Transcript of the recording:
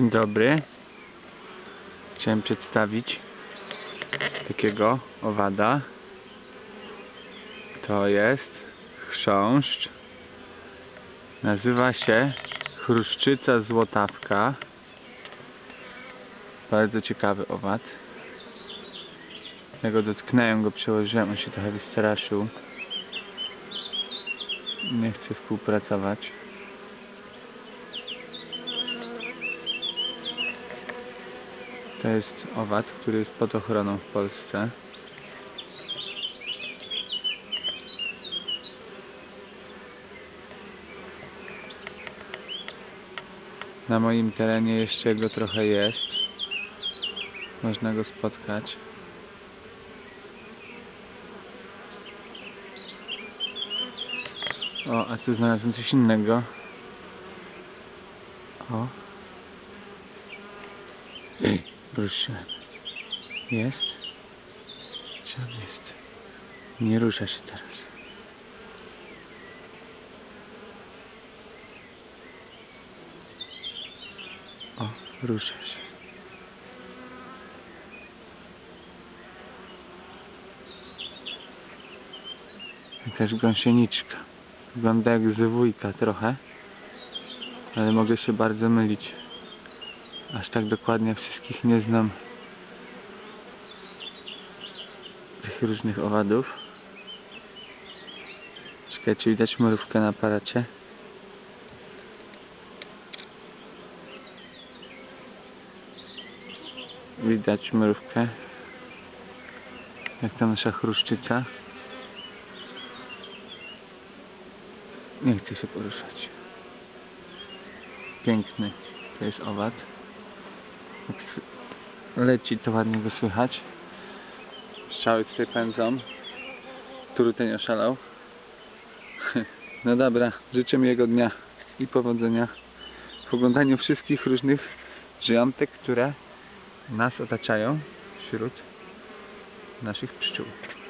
Dzień dobry. Chciałem przedstawić takiego owada. To jest chrząszcz. Nazywa się chruszczyca złotawka. Bardzo ciekawy owad. Ja go dotknąłem, go przełożyłem, on się trochę wystraszył. Nie chce współpracować. To jest owad, który jest pod ochroną w Polsce. Na moim terenie jeszcze go trochę jest. Można go spotkać. O, a tu znalazłem coś innego. O. Ej, ruszyłem. Jest? Gdzie on jest? Nie rusza się teraz. O, rusza się. Jakaś gąsieniczka. Wygląda jak z wujka trochę. Ale mogę się bardzo mylić. Aż tak dokładnie wszystkich nie znam. Tych różnych owadów. Czekajcie, widać mrówkę na aparacie. Widać mrówkę. Jak ta nasza chruszczyca. Nie chce się poruszać. Piękny to jest owad. Leci to ładnie go słychać. Strzały tutaj pędzą. Turuteń oszalał. No dobra, życzę miłego dnia i powodzenia w oglądaniu wszystkich różnych żyjątek, które nas otaczają wśród naszych pszczół.